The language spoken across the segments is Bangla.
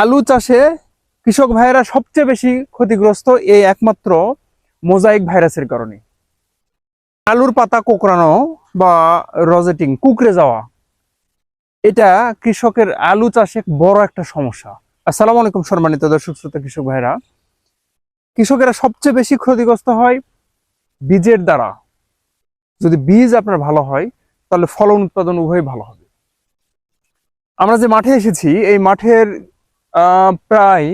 আলু চাষে কৃষক ভাইয়েরা সবচেয়ে বেশি ক্ষতিগ্রস্ত এই একমাত্র মোজাইক ভাইরাসের কারণে। আলুর পাতা কোকড়ানো বা রজেটিং, কুকড়ে যাওয়া, এটা কৃষকের আলু চাষে বড় একটা সমস্যা। আসসালামু আলাইকুম সম্মানিত দর্শক, শ্রোতা, কৃষক ভাইরা কৃষকেরা সবচেয়ে বেশি ক্ষতিগ্রস্ত হয় বীজের দ্বারা। যদি বীজ আপনার ভালো হয়, তাহলে ফলন উৎপাদন উভয় ভালো হবে। আমরা যে মাঠে এসেছি, এই মাঠের প্রায়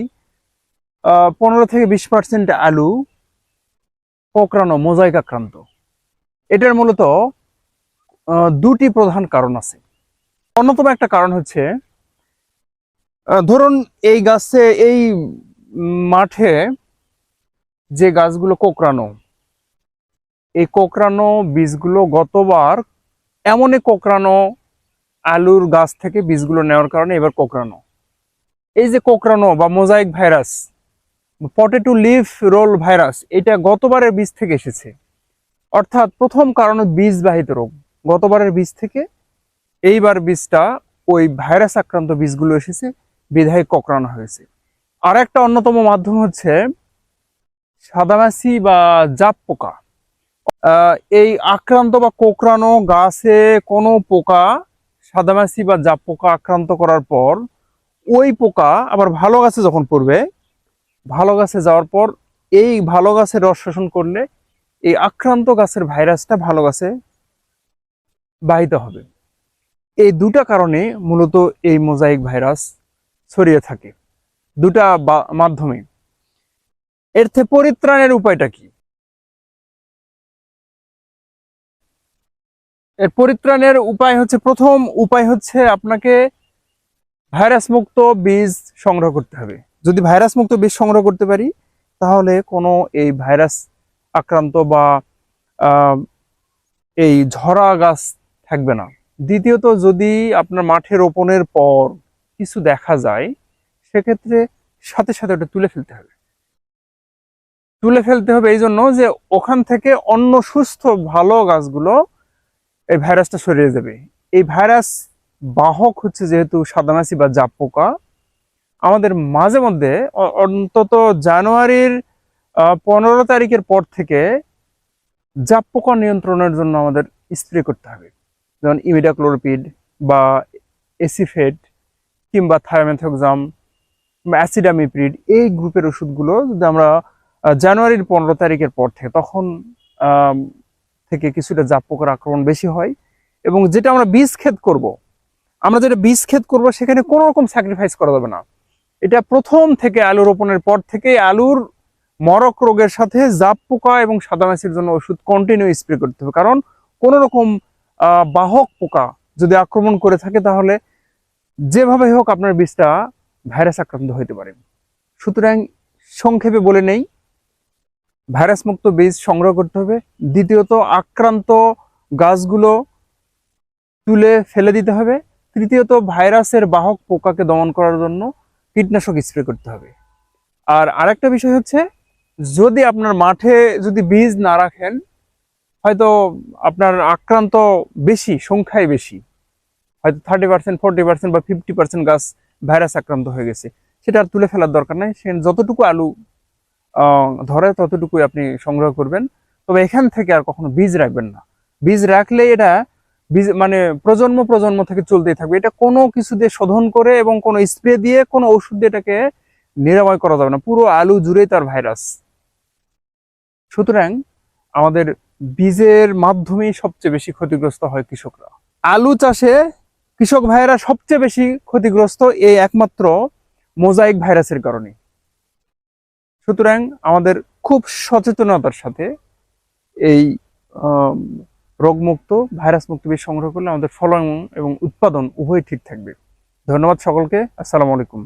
পনেরো থেকে বিশ পার্সেন্ট আলু, কোকড়ানো, মোজাইক আক্রান্ত এটার মূলত দুটি প্রধান কারণ আছে। অন্যতম একটা কারণ হচ্ছে ধরুন এই গাছে, এই মাঠে যে গাছগুলো কোকড়ানো, এই কোকড়ানো বীজগুলো গতবার এমনই কোকড়ানো আলুর গাছ থেকে বীজগুলো নেওয়ার কারণে এবার কোকড়ানো। এই যে কোকড়ানো বা mosaic virus, potato leaf roll virus, এটা গতবারের বীজ থেকে এসেছে। অর্থাৎ প্রথম কারণ বীজ বাহিত রোগ। গতবারের বীজ থেকে এইবার বীজটা ওই ভাইরাস আক্রান্ত বীজগুলো এসেছে, বিধায় কোকড়ানো হয়েছে। আর একটা অন্যতম মাধ্যম হচ্ছে সাদামাছি বা জাপ পোকা। এই আক্রান্ত বা কোকড়ানো গাছে কোনো পোকা, সাদামাছি বা জাপ পোকা আক্রান্ত করার পর ওই পোকা আবার ভালো গাছে যখন পড়বে, ভালো গাছে যাওয়ার পর এই ভালো গাছের রস শোষণ করলে এই আক্রান্ত গাছের ভাইরাসটা ভালো গাছে বাহিত হবে। এই দুটা কারণে মূলত এই মোজাইক ভাইরাস ছড়িয়ে থাকে। দুটা মাধ্যমে। এর থেকে পরিত্রাণের উপায়টা কি? এর পরিত্রাণের উপায় হচ্ছে, প্রথম উপায় হচ্ছে আপনাকে ভাইরাস মুক্ত বীজ সংগ্রহ করতে হবে। যদি ভাইরাস মুক্ত বীজ সংগ্রহ করতে পারি, তাহলে কোনো এই ভাইরাস আক্রান্ত বা এই ঝরা গাছ থাকবে না। দ্বিতীয়ত, যদি আপনার মাঠে রোপণের পর কিছু দেখা যায়, সেক্ষেত্রে সাথে সাথে ওটা তুলে ফেলতে হবে। তুলে ফেলতে হবে এই জন্য যে ওখান থেকে অন্য সুস্থ ভালো গাছগুলো এই ভাইরাসটা সরিয়ে যাবে এই ভাইরাস বাহক হচ্ছে যেহেতু সাদামাছি বা জাপ পোকা। আমাদের মাঝে মধ্যে অন্তত জানুয়ারির পনেরো তারিখের পর থেকে জাপ পোকা নিয়ন্ত্রণের জন্য আমাদের স্প্রে করতে হবে। যেমন ইমিডাক্লোরপিড বা এসিফেট কিংবা থায়োমেথক্সাম অ্যাসিডামিপ্রিড এই গ্রুপের ওষুধগুলো যদি আমরা জানুয়ারির পনেরো তারিখের পর থেকে, তখন থেকে কিছুটা জাপ পোকার আক্রমণ বেশি হয় এবং যেটা আমরা বীজ ক্ষেত করব আমরা যেটা বীজ ক্ষেত করব, সেখানে কোনো রকম স্যাক্রিফাইস করা যাবে না। এটা প্রথম থেকে আলু রোপণের পর থেকে আলুর মরক রোগের সাথে জাপ পোকা এবং সাদামাছির জন্য ওষুধ কন্টিনিউ স্প্রে করতে হবে। কারণ কোন রকম বাহক পোকা যদি আক্রমণ করে থাকে, তাহলে যেভাবে হোক আপনার বীজটা ভাইরাস আক্রান্ত হতে পারে। সুতরাং সংক্ষেপে বলে নেই ভাইরাস মুক্ত বীজ সংগ্রহ করতে হবে। দ্বিতীয়ত, আক্রান্ত গাছগুলো তুলে ফেলে দিতে হবে। তৃতীয়ত ভাইরাসের বাহক পোকাকে দমন করার জন্য কীটনাশক স্প্রে করতে হবে। আর আরেকটা বিষয় হচ্ছে, যদি আপনার মাঠে যদি বীজ না রাখেন, হয়তো আপনার আক্রান্ত বেশি সংখ্যায় বেশি। হয়তো থার্টি পার্সেন্ট ফোর্টি পার্সেন্ট বা ফিফটি পার্সেন্ট গাছ ভাইরাস আক্রান্ত হয়ে গেছে। সেটা আর তুলে ফেলার দরকার নাই। সে যতটুকু আলু ধরে ততটুকুই আপনি সংগ্রহ করবেন। তবে এখান থেকে আর কখনো বীজ রাখবেন না। বীজ রাখলে এটা মানে প্রজন্ম প্রজন্ম থেকে চলতেই থাকবে। এটা কোনো কিছু দিয়ে শোধন করে এবং কোনো স্প্রে দিয়ে কোনো ওষুধ দিয়ে এটাকে নিরাময় করা যাবে না। পুরো আলু জুড়েই তার ভাইরাস। সুতরাং আমাদের বীজের মাধ্যমেই সবচেয়ে বেশি ক্ষতিগ্রস্ত হয় কৃষকরা। আলু চাষে কৃষক ভাইয়েরা সবচেয়ে বেশি ক্ষতিগ্রস্ত এই একমাত্র মোজাইক ভাইরাসের কারণে। সুতরাং আমাদের খুব সচেতনতার সাথে এই রোগমুক্ত ভাইরাস মুক্ত বীজ সংগ্রহ করলে আমাদের ফলন এবং উৎপাদন উভয় ঠিক থাকবে। ধন্যবাদ সকলকে, আসসালামু আলাইকুম।